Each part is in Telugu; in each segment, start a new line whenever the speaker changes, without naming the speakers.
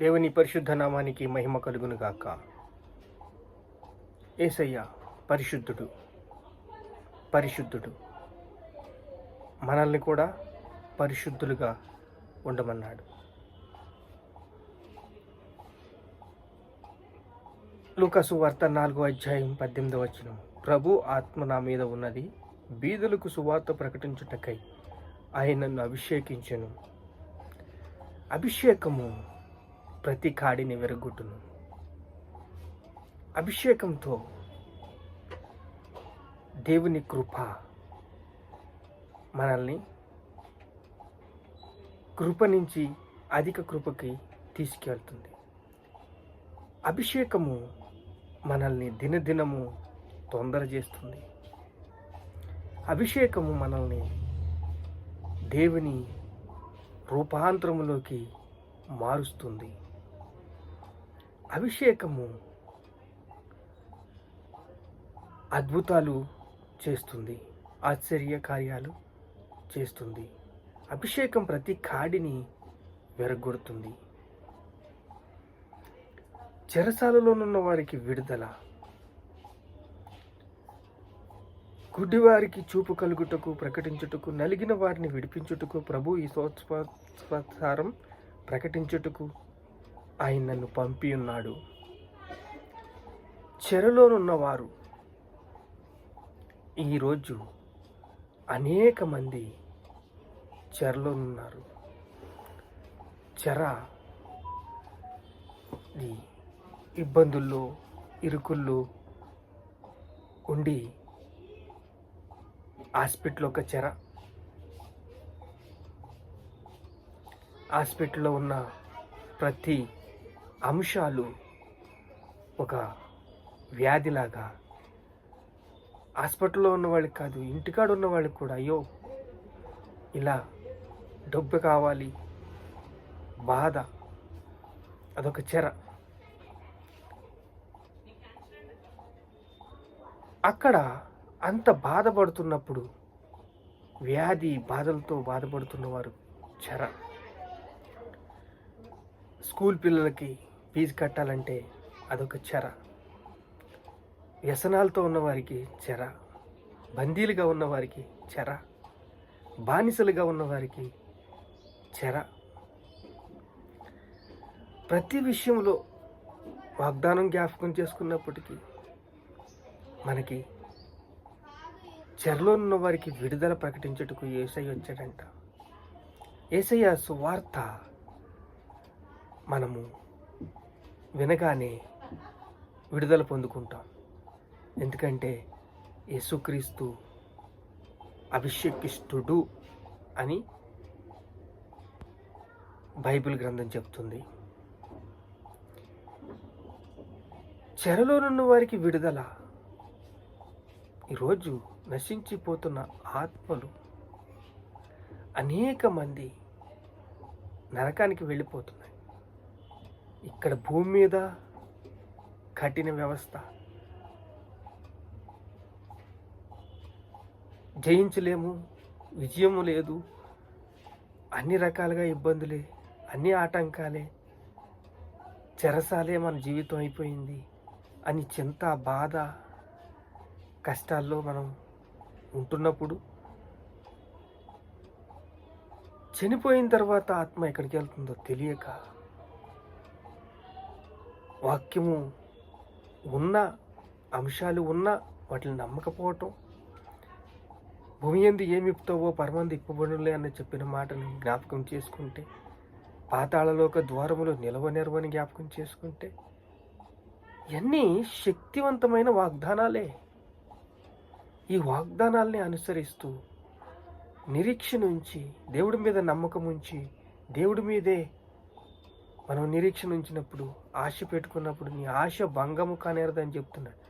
దేవుని పరిశుద్ధ నామానికి మహిమ కలుగును గాక. ఏసయ్య పరిశుద్ధుడు పరిశుద్ధుడు. మనల్ని కూడా పరిశుద్ధులుగా ఉండమన్నాడు. లూకసు వార్త నాలుగో అధ్యాయం పద్దెనిమిదవ వచనం. ప్రభు ఆత్మ నా మీద ఉన్నది బీదులకు సువార్త ప్రకటించుటకై ఆయన నన్ను అభిషేకించెను. అభిషేకము ప్రతి కాడిని విరగొట్టును. అభిషేకంతో దేవుని కృప మనల్ని కృప నుంచి అధిక కృపకి తీసుకెళ్తుంది. అభిషేకము మనల్ని దినదినము తొందర చేస్తుంది. అభిషేకము మనల్ని దేవుని రూపాంతరములోకి మారుస్తుంది. అభిషేకము అద్భుతాలు చేస్తుంది ఆశ్చర్య కార్యాలు చేస్తుంది. అభిషేకం ప్రతి కాడిని వెరగొడుతుంది. చెరసాలలోనున్న వారికి విడుదల. గుడ్డివారికి చూపు కలుగుటకు ప్రకటించుటకు నలిగిన వారిని విడిపించుటకు ప్రభు ఈ సంవత్సరం ప్రకటించుటకు ఆయన నన్ను పంపి ఉన్నాడు. చెరలోనున్నవారు. ఈరోజు అనేక మంది చెరలోనున్నారు. చెర ఇబ్బందుల్లో ఇరుకుల్లో ఉండి హాస్పిటల్ ఒక చెర. హాస్పిటల్లో ఉన్న ప్రతి అంశాలు ఒక వ్యాధిలాగా హాస్పిటల్లో ఉన్న వాళ్ళకి కాదు ఇంటికాడ ఉన్న వాళ్ళకి కూడా అయ్యో ఇలా డబ్బు కావాలి బాధ అదొక చెర. అక్కడ అంత బాధపడుతున్నప్పుడు వ్యాధి బాధలతో బాధపడుతున్నవారు చెర. స్కూల్ పిల్లలకి ఫీజు కట్టాలంటే అదొక చెర. వ్యసనాలతో ఉన్నవారికి చెర. బందీలుగా ఉన్నవారికి చెర. బానిసలుగా ఉన్నవారికి చెర. ప్రతి విషయంలో వాగ్దానం జ్ఞాపకం చేసుకున్నప్పటికీ మనకి చెరలో ఉన్న వారికి విడుదల ప్రకటించుటకు ఏసై వచ్చాడంట. ఏసయ్య సువార్త మనము వినగానే విడుదల పొందుకుంటాం. ఎందుకంటే యేసుక్రీస్తు అభిషేకిస్తుడు అని బైబిల్ గ్రంథం చెప్తుంది. చెరలోనున్న వారికి విడుదల. ఈరోజు నశించిపోతున్న ఆత్మలు అనేక మంది నరకానికి వెళ్ళిపోతున్నారు. ఇక్కడ భూమి మీద కఠిన వ్యవస్థ. జయించలేము విజయము లేదు. అన్ని రకాలుగా ఇబ్బందులే అన్ని ఆటంకాలే. చెరసాలే మన జీవితం అయిపోయింది అని చింత బాధ కష్టాల్లో మనం ఉంటున్నప్పుడు చనిపోయిన తర్వాత ఆత్మ ఎక్కడికి వెళ్తుందో తెలియక వాక్యము ఉన్న అంశాలు ఉన్న వాటిని నమ్మకపోవటం భూమి ఎందు ఏమి ఇప్పుతావో పరమంది ఇప్పబడులే అని చెప్పిన మాటని జ్ఞాపకం చేసుకుంటే పాతాళలోక ద్వారములో నిలవనెరవని జ్ఞాపకం చేసుకుంటే ఇవన్నీ శక్తివంతమైన వాగ్దానాలే. ఈ వాగ్దానాల్ని అనుసరిస్తూ నిరీక్షణ ఉంచి దేవుడి మీద నమ్మకం ఉంచి దేవుడి మీదే మనం నిరీక్షణ ఉంచినప్పుడు ఆశ పెట్టుకున్నప్పుడు నీ ఆశ భంగము కానేరదని చెప్తున్నాడు.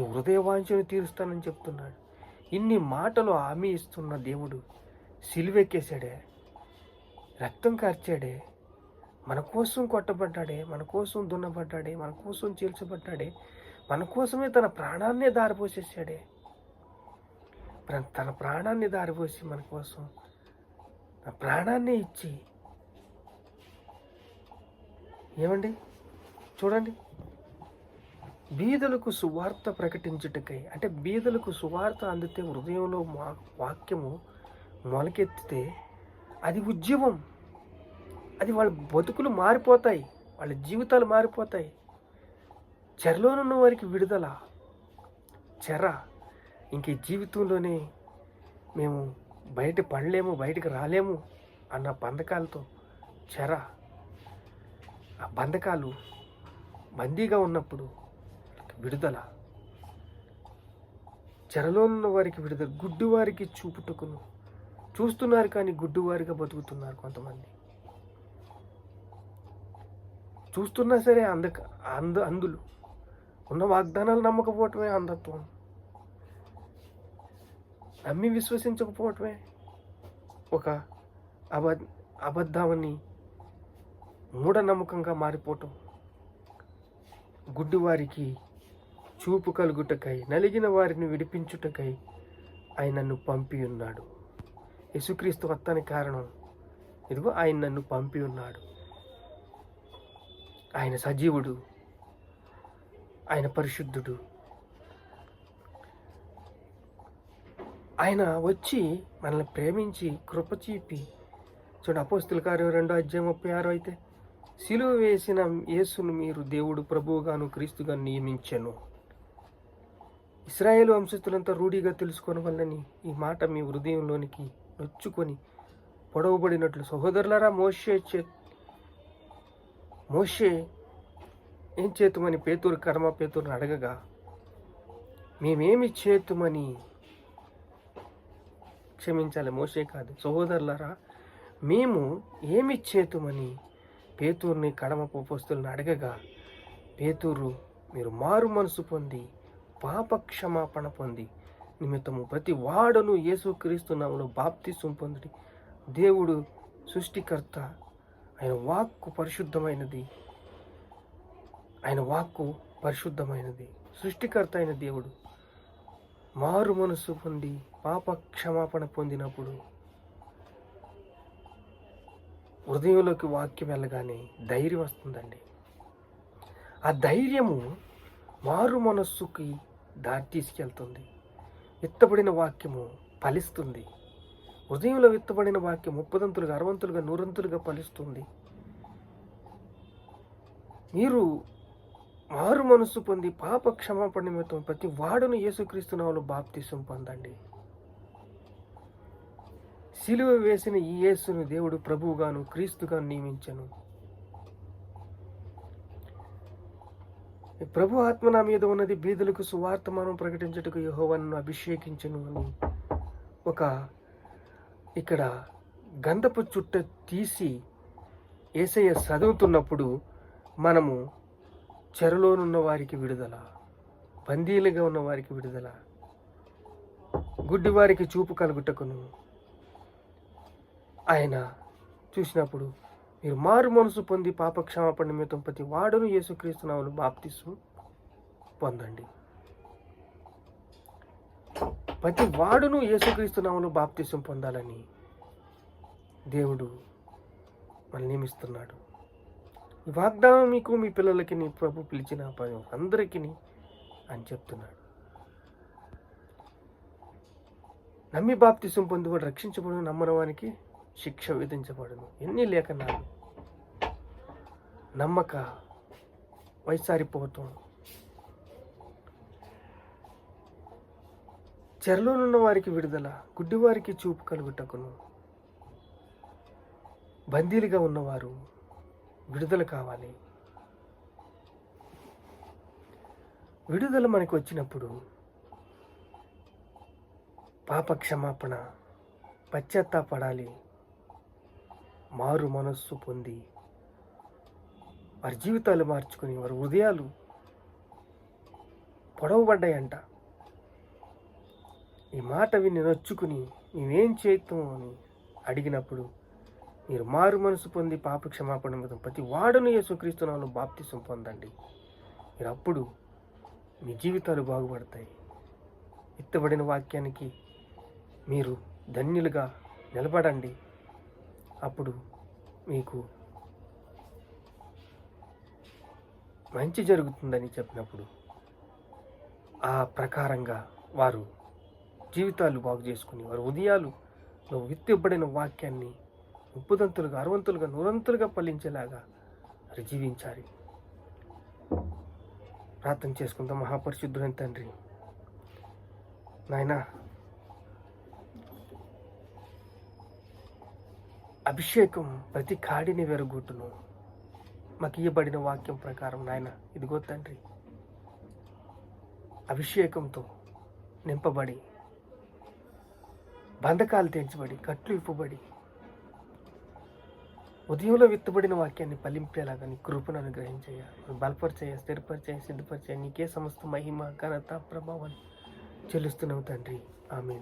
నీ హృదయవాంఛను తీరుస్తానని చెప్తున్నాడు. ఇన్ని మాటలు హామీ ఇస్తున్న దేవుడు సిలువెక్కేశాడే. రక్తం కార్చాడే. మన కోసం కొట్టబడ్డాడే మన కోసం దున్నబడ్డాడే మన కోసం చీల్చబడ్డాడే మన కోసమే తన ప్రాణాన్నే దారిపోసేసాడే. తన ప్రాణాన్ని దారిపోసి మన కోసం తన ప్రాణాన్ని ఇచ్చి ఏమండి? చూడండి. బీదలకు సువార్త ప్రకటించుటకై అంటే బీదలకు సువార్త అందితే హృదయంలో మా వాక్యము మొలకెత్తితే అది ఉద్యమం. అది వాళ్ళ బతుకులు మారిపోతాయి వాళ్ళ జీవితాలు మారిపోతాయి. చెరలోనున్న వారికి విడుదల చెర. ఇంక జీవితంలోనే మేము బయట పడలేము బయటకు రాలేము అన్న పందకాలతో చెర. ఆ బంధకాలు బందీగా ఉన్నప్పుడు విడుదల. చెరలో ఉన్న వారికి విడుదల. గుడ్డు వారికి చూపుటకును. చూస్తున్నారు కానీ గుడ్డివారిగా బతుకుతున్నారు కొంతమంది. చూస్తున్నా సరే అందక అంద అందులు. ఉన్న వాగ్దానాలు నమ్మకపోవటమే అంధత్వం. నమ్మి విశ్వసించకపోవటమే ఒక అబద్ధ అబద్ధాన్ని మూఢనమ్మకంగా మారిపోవటం. గుడ్డివారికి చూపు కలుగుటకై నలిగిన వారిని విడిపించుటకై ఆయన నన్ను పంపి ఉన్నాడు. యేసుక్రీస్తు వస్తానికి కారణం. ఇదిగో ఆయన నన్ను పంపి ఉన్నాడు. ఆయన సజీవుడు. ఆయన పరిశుద్ధుడు. ఆయన వచ్చి మనల్ని ప్రేమించి కృపచీపి చూడ అపోస్తుల కార్యం రెండో అధ్యాయం ముప్పై ఆరు అయితే సిలువ వేసిన యేసును మీరు దేవుడు ప్రభువుగాను క్రీస్తుగా నియమించెను. ఇస్రాయేల్ వంశస్థులంతా రూఢిగా తెలుసుకొని వల్లని ఈ మాట మీ హృదయంలోనికి నొచ్చుకొని పొడవబడినట్లు సహోదరులరా మోషే చే మోషే ఏం చేతుమని పేతూరు కర్మ పేతూరుని అడగగా మేమేమి చేతుమని క్షమించాలి? మోసే కాదు. సహోదరులరా మేము ఏమి చేతుమని పేతూరుని కడమ పోపస్తులను అడగగా పేతూరు మీరు మారు మనసు పొంది పాప క్షమాపణ పొంది నిమిత్తము ప్రతి వాడను యేసుక్రీస్తు నామములో బాప్తిసం పొందుడి. దేవుడు సృష్టికర్త ఆయన వాక్కు పరిశుద్ధమైనది. ఆయన వాక్కు పరిశుద్ధమైనది. సృష్టికర్త అయిన దేవుడు మారు మనసు పొంది పాప క్షమాపణ పొందినప్పుడు హృదయంలోకి వాక్యం వెళ్ళగానే ధైర్యం వస్తుందండి. ఆ ధైర్యము మారు మనస్సుకి దారి తీసుకెళ్తుంది. విత్తబడిన వాక్యము ఫలిస్తుంది. హృదయంలో విత్తబడిన వాక్యం ముప్పదంతులుగా అరవంతులుగా నూరంతులుగా ఫలిస్తుంది. మీరు మారు మనస్సు పొంది పాప క్షమాపణ నిమిత్తం ప్రతి వాడును యేసుక్రీస్తు నామములో బాప్తీసం పొందండి. సిలువ వేసిన ఈ యేసును దేవుడు ప్రభువుగాను క్రీస్తుగాను నియమించను. ప్రభు ఆత్మ నా మీద ఉన్నది బీదులకు సువార్తమానం ప్రకటించుటకు యహోవన్ను అభిషేకించను అని ఒక ఇక్కడ గంధపు చుట్ట తీసి ఏసయ్య చదువుతున్నప్పుడు మనము చెరలోనున్న వారికి విడుదల బందీలుగా ఉన్న వారికి విడుదల గుడ్డి వారికి చూపు కలుగుటకును. ఆయన చూసినప్పుడు మీరు మారు మనసు పొంది పాప క్షమాపణ నిమిత్తం ప్రతి వాడును యేసుక్రీస్తునాములు బాప్తిస్సు పొందండి. ప్రతి వాడును యేసుక్రీస్తునాములు బాప్తిసం పొందాలని దేవుడు మనల్ని నియమిస్తున్నాడు. ఈ వాగ్దానం మీకు మీ పిల్లలకి నీ ప్రభు పిలిచిన అందరికీ అని చెప్తున్నాడు. నమ్మి బాప్తిసం పొందువాడు రక్షించబడు నమ్మనవానికి శిక్ష విధించబడును. ఎన్ని లేఖనాలు? నమ్మక వైసారిపోవటం చెరలోనున్న వారికి విడుదల గుడ్డివారికి చూపు కలుగుటకును. బందీలుగా ఉన్నవారు విడుదల కావాలి. విడుదల మనకు వచ్చినప్పుడు పాప క్షమాపణ పశ్చాత్తాపడాలి. మారు మనస్సు పొంది వారి జీవితాలు మార్చుకుని వారి హృదయాలు పొడవబడ్డాయంట. ఈ మాట విని నొచ్చుకుని నేనేం చేద్దాం అని అడిగినప్పుడు మీరు మారు మనసు పొంది పాప క్షమాపణ మీద ప్రతి వాడును యేసుక్రీస్తునాలు బాప్తిసం పొందండి. మీరు అప్పుడు మీ జీవితాలు బాగుపడతాయి. ఎత్తబడిన వాక్యానికి మీరు ధన్యులుగా నిలబడండి. అప్పుడు మీకు మంచి జరుగుతుందని చెప్పినప్పుడు ఆ ప్రకారంగా వారు జీవితాలు బాగు చేసుకుని వారు ఉదయాలు విత్తిబడిన వాక్యాన్ని ముప్పుదంతులుగా అరవంతులుగా నూరంతులుగా ఫలించేలాగా వారు జీవించాలి. ప్రార్థన చేసుకుందాం. మహాపరిశుద్ధుడైన తండ్రి నాయనా అభిషేకం ప్రతి కాడిని వెరగొట్టును. మాకు ఇయ్యబడిన వాక్యం ప్రకారం నాయన ఇదిగో తండ్రి అభిషేకంతో నింపబడి బంధకాలు తెంచబడి కట్లు ఇప్పబడి ఉదయంలో విత్తబడిన వాక్యాన్ని ఫలింపేలాగా నీ కృపను అనుగ్రహించేయ బలపరిచేయ స్థిరపరిచేయ సిద్ధపరిచేయ నీకే సమస్త మహిమ ఘనత ప్రభావాన్ని చెల్లిస్తున్నావు తండ్రి. ఆమె